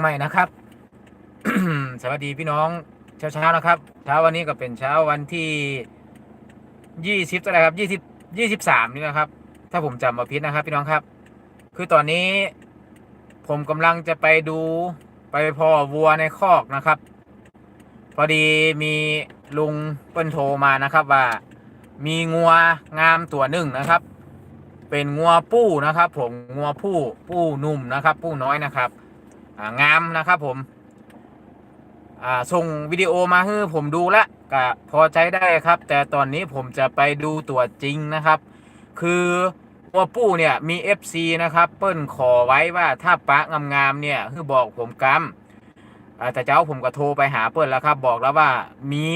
ใหม่นะครับ สวัสดีพี่น้องเช้าเช้าๆนะครับ เช้าวันนี้ก็เป็นเช้าวันที่ยี่สิบอะไรครับยี่สิบยี่สิบสามนี่นะครับ ถ้าผมจำมาพิษนะครับ พี่น้องครับ คือตอนนี้ผมกำลังจะไปดูไปพอวัวในคอกนะครับ พอดีมีลุงเปิ้ลโทรมานะครับ ว่า มีงัวงามตัวหนึ่งนะครับ เป็นงัวปู้นะครับ ผมงัวผู้ปู้นุ่มนะครับ ปู้น้อยนะครับ งามนะครับผมส่งวิดีโอมาให้ผมดูล้วก็พอใจได้ครับ แต่ตอนนี้ผมจะไปดูตัวจริงนะครับ คือวัวปู้เนี่ยมี FC นะครับ เปิ้ลขอไว้ว่าถ้าปะงามๆเนี่ยคือบอกผมกำแต่เจ้าผมก็โทรไปหาเปิ้ลแล้วครับ บอกแล้วว่ามี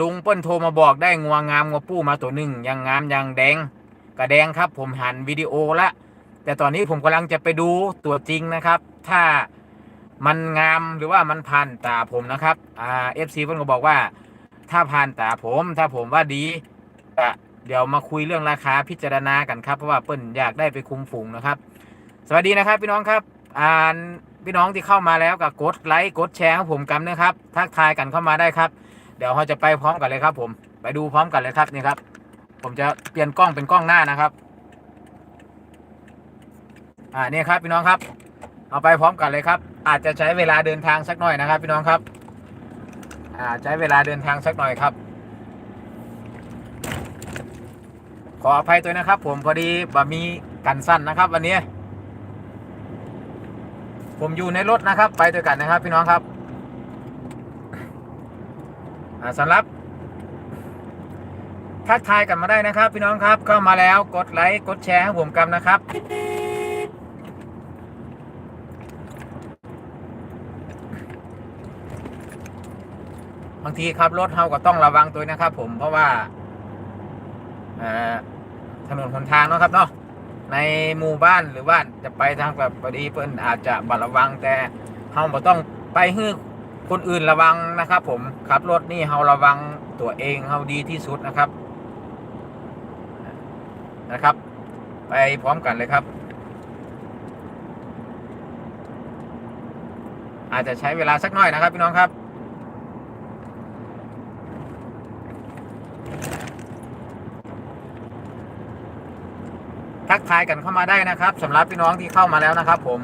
ลุงเปิ้ลโทรมาบอกได้งวงามงัวปู้มาตัวหนึ่งยังงามยังแดงกระแดงครับ ผมหันวิดีโอละ แต่ตอนนี้ผมกำลังจะไปดูตัวจริงนะครับ ถ้ามันงามหรือว่ามันผ่านตาผมนะครับอ่าเอฟซีเพิ่นก็บอกว่า ถ้าผ่านตาผม ถ้าผมว่าดีก็เดี๋ยวมาคุยเรื่องราคาพิจารณากันครับเพราะว่าเปิ้ลอยากได้ไปคุมฝูงนะครับ สวัสดีนะครับพี่น้องครับอ่านพี่น้องที่เข้ามาแล้วก็กดไลค์กดแชร์ให้ผมกันนะครับทักทายกันเข้ามาได้ครับ เดี๋ยวเราจะไปพร้อมกันเลยครับ ผมไปดูพร้อมกันเลยครับนี่ครับ ผมจะเปลี่ยนกล้องเป็นกล้องหน้านะครับ อ่าเนี่ยครับพี่น้องครับ เอาไปพร้อมกันเลยครับ อาจจะใช้เวลาเดินทางสักหน่อยนะครับ พี่น้องครับ อ่าใช้เวลาเดินทางสักหน่อยครับ ขออภัยตัวนะครับ ผมพอดีบะมีกันสั้นนะครับ วันนี้ผมอยู่ในรถนะครับ ไปด้วยกันนะครับ พี่น้องครับอ่าสำหรับทักทายกันมาได้นะครับ พี่น้องครับเข้ามาแล้วกดไลค์กดแชร์ให้ผมกันนะครับ บางทีขับรถเราก็ต้องระวังตัวนะครับ ผมเพราะว่าถนนหนทางเนาะครับเนาะในหมู่บ้านหรือว่าจะไปทางแบบพอดีเพิ่นอาจจะบัดระวังแต่เราบ่ต้องไปให้คนอื่นระวังนะครับ ผมขับรถนี่เราระวังตัวเองเราดีที่สุดนะครับนะครับ ไปพร้อมกันเลยครับ อาจจะใช้เวลาสักหน่อยนะครับพี่น้องครับ ทักทายกันเข้ามาได้นะครับสำหรับพี่น้องที่เข้ามาแล้วนะครับ ผม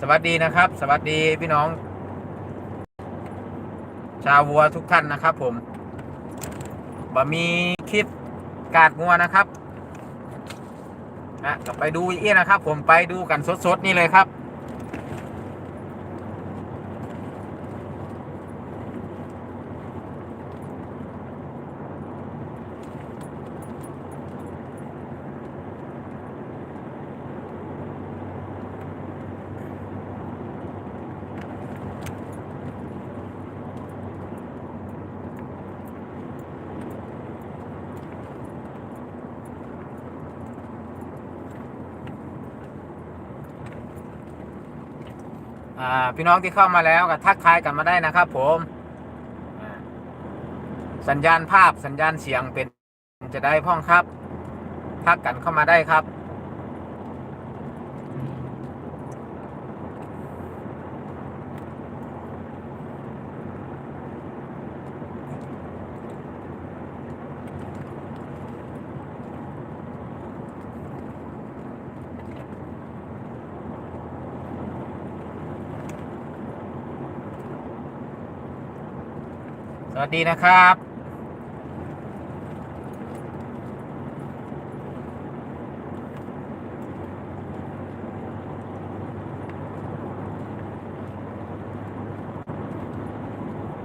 สวัสดีนะครับ สวัสดีพี่น้อง ชาววัวทุกท่านนะครับ ผมบะมีคลิปกาดงัวนะครับนะก็ไปดูอีกนะครับ ผมไปดูกันสดๆนี่เลยครับ พี่น้องที่เข้ามาแล้วก็ทักทายกันมาได้นะครับ ผม สัญญาณภาพสัญญาณเสียงเป็นจะได้พ้องครับ ทักกันเข้ามาได้ครับ วัสดีนะครับ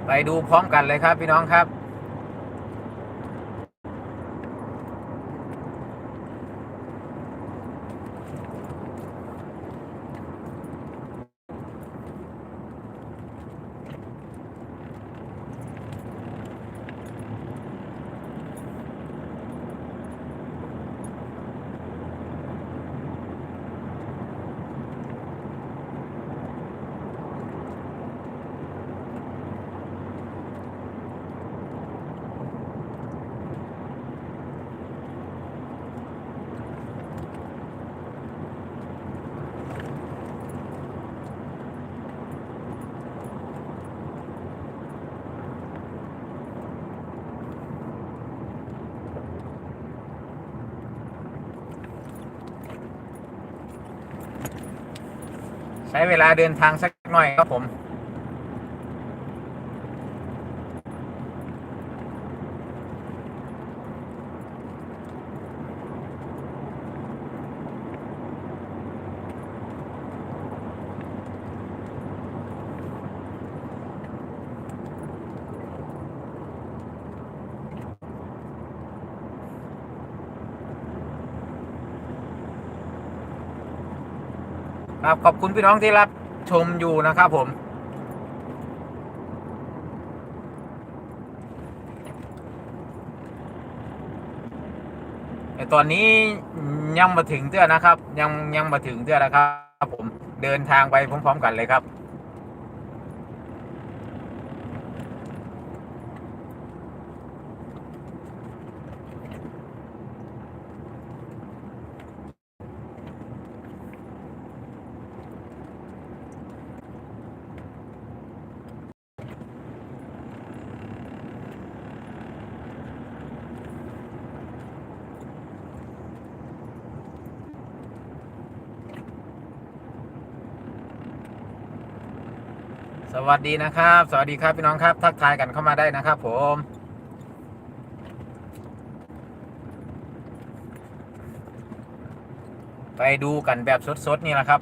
ไปดูพร้อมกันเลยครับพี่น้องครับ ช้เวลาเดินทางสักหน่อยครับผม ครับขอบคุณพี่น้องที่รับชมอยู่นะครับผม แต่ตอนนี้ยังมาถึงเตื้อนะครับ ยังยังมาถึงเตื้อนะครับผมเดินทางไปพร้อมๆกันเลยครับ สวัสดีนะครับ สวัสดีครับพี่น้องครับ ทักทายกันเข้ามาได้นะครับ ผม ไปดูกันแบบสดๆนี่แหละครับ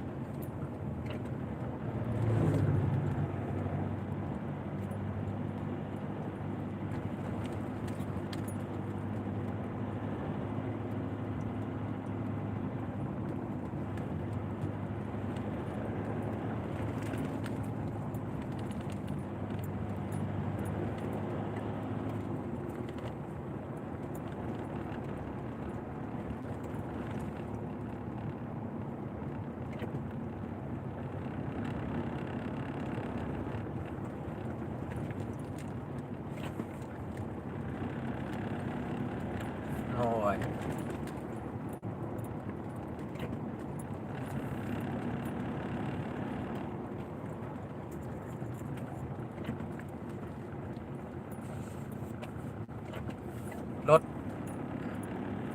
โอยรถ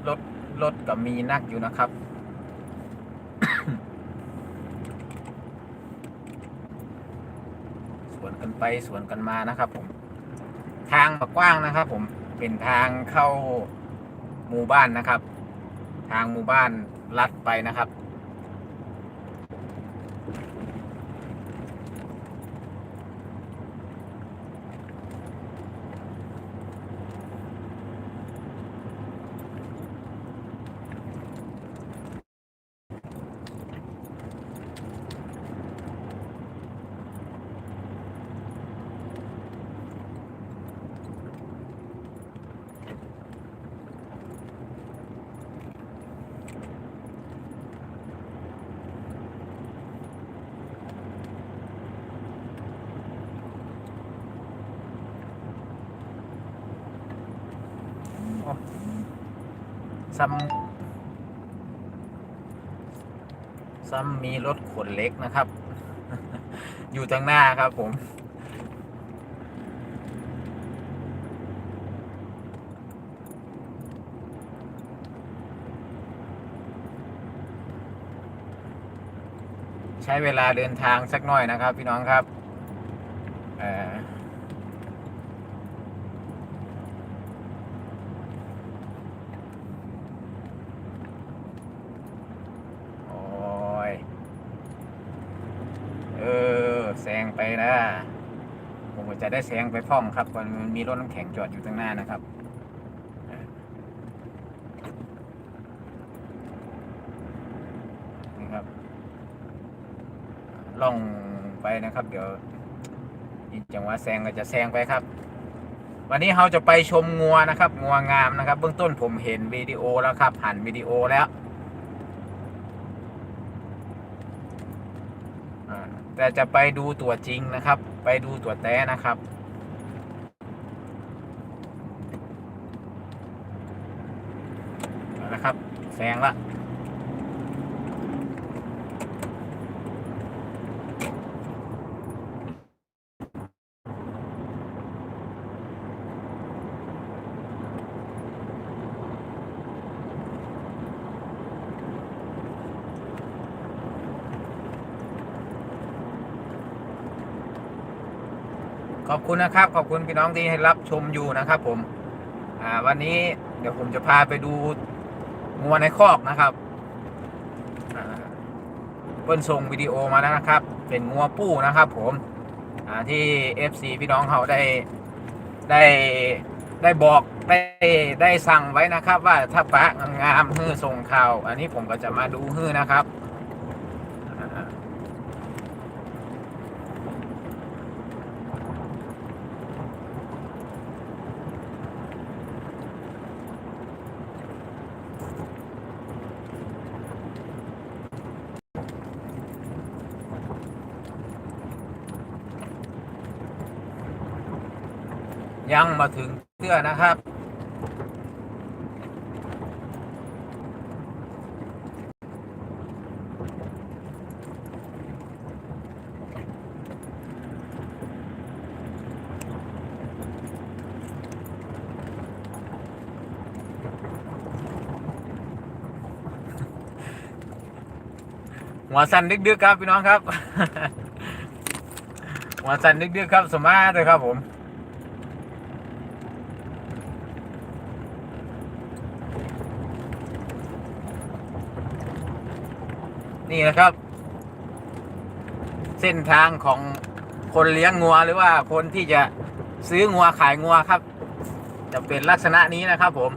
รถรถก็มีนักอยู่นะครับ สวนกันไปสวนกันมานะครับผม ทางกว้างนะครับผมเป็นทางเข้า หมู่บ้านนะครับ ทางหมู่บ้านลัดไปนะครับ ซ้ำซ้ำมีรถขนเล็กนะครับ อยู่ทางหน้าครับผม ใช้เวลาเดินทางสักหน่อยนะครับ พี่น้องครับเอ่อ โอ้ย เออแซง ไปนะผมจะได้แซงไปพร้อมครับมันมีรถน้ำแข็งจอดอยู่ตรงหน้านะครับนี่ครับล่องไปนะครับ เดี๋ยวอีกจังหวะแซงก็จะแซงไปครับ วันนี้เราจะไปชมงัวนะครับงัวงามนะครับ เบื้องต้นผมเห็นวิดีโอแล้วครับหันวิดีโอแล้ว อ่า แต่จะไปดูตัวจริงนะครับ ไปดูตัวแต้นะครับ นะครับแซงละ ขอบคุณนะครับ ขอบคุณพี่น้องที่ให้รับชมอยู่นะครับ ผม อ่า วันนี้เดี๋ยวผมจะพาไปดูงัวในคอกนะครับเปิ้ลส่งวิดีโอมาแล้วนะครับ เป็นงัวปู้นะครับ ผมอ่าที่ FC พี่น้องเขาได้ได้ได้บอกได้ได้สั่งไว้นะครับ ว่าถ้าปะงามฮื้อส่งข่าว อันนี้ผมก็จะมาดูฮื้อนะครับ ยังมาถึงเสื้อนะครับ หัวสั่นดึกๆครับ พี่น้องครับ หัวสั่นดึกๆครับ สมาร์ทเลยครับผม นี่นะครับ เส้นทางของคนเลี้ยงงัวหรือว่าคนที่จะซื้องัวขายงัวครับ จะเป็นลักษณะนี้นะครับผม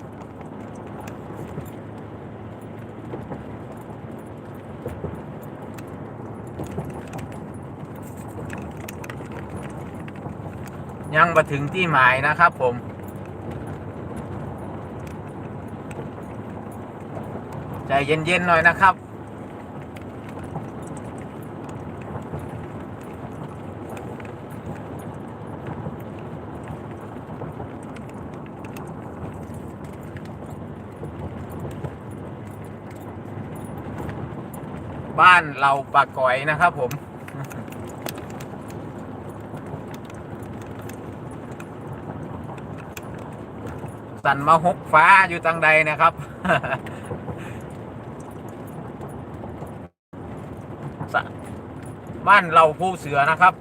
ยังมาถึงที่หมายนะครับผมใจเย็นๆหน่อยนะครับ บ้านเราปากก่อยนะครับผม สั่นมาหกฟ้าอยู่ตังใดนะครับ บ้านเราผู้เสือนะครับ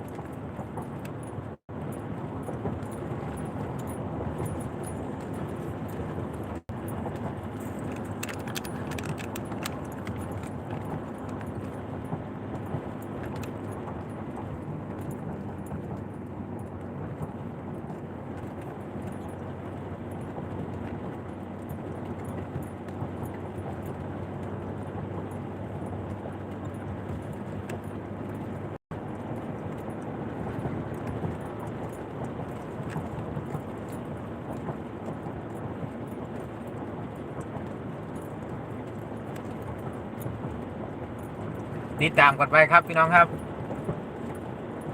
ติดตามกันไปครับพี่น้องครับ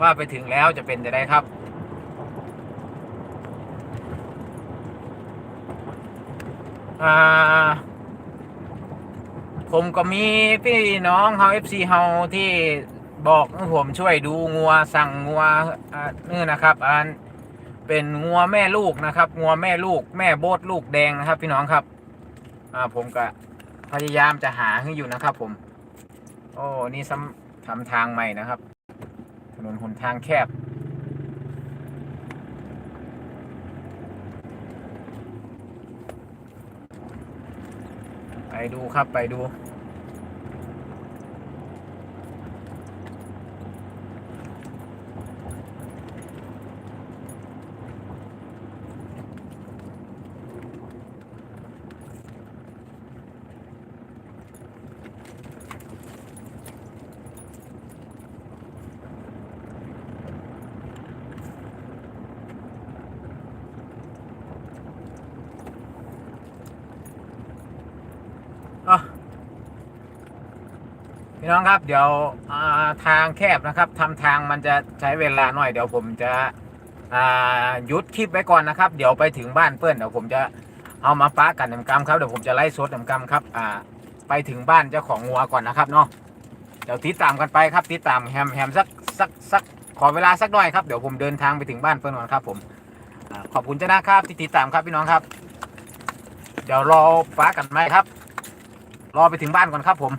ว่าไปถึงแล้วจะเป็นจะได้ครับ ผมก็มีพี่น้องเฮาเอฟซีเฮาที่บอกให้ผมช่วยดูงัวสั่งงัวนี่นะครับอันเป็นงัวแม่ลูกนะครับ งัวแม่ลูก แม่โบดลูกแดงนะครับ พี่น้องครับ อ่าผมก็พยายามจะหาให้อยู่นะครับ ผม โอ้นี่ซ้ำทำทางใหม่นะครับ ถนนหนทางแคบ ไปดูครับไปดู อะ พี่น้องครับเดี๋ยวาทางแคบนะครับทำทางมันจะใช้เวลาหน่อย เดี๋ยวผมจะหยุดคลิปไว้ก่อนนะครับ เดี๋ยวไปถึงบ้านเพื่อนเดี๋ยวผมจะเอามาป้ากันน้ำกำครับเดี๋ยวผมจะไล่สดน้ำกำครับอ่าไปถึงบ้านเจ้าของงัวก่อนนะครับเนาะเดี๋ยวติดตามกันไปครับติดตามแฮมแฮมสักสักสักขอเวลาสักหน่อยครับเดี๋ยวผมเดินทางไปถึงบ้านเพื่อนก่อนครับ ผมอขอบคุณเจ้านะครับที่ติดตามครับพี่น้องครับ เดี๋ยวรอฟ้ากันไหมครับ รอไปถึงบ้านก่อนครับผม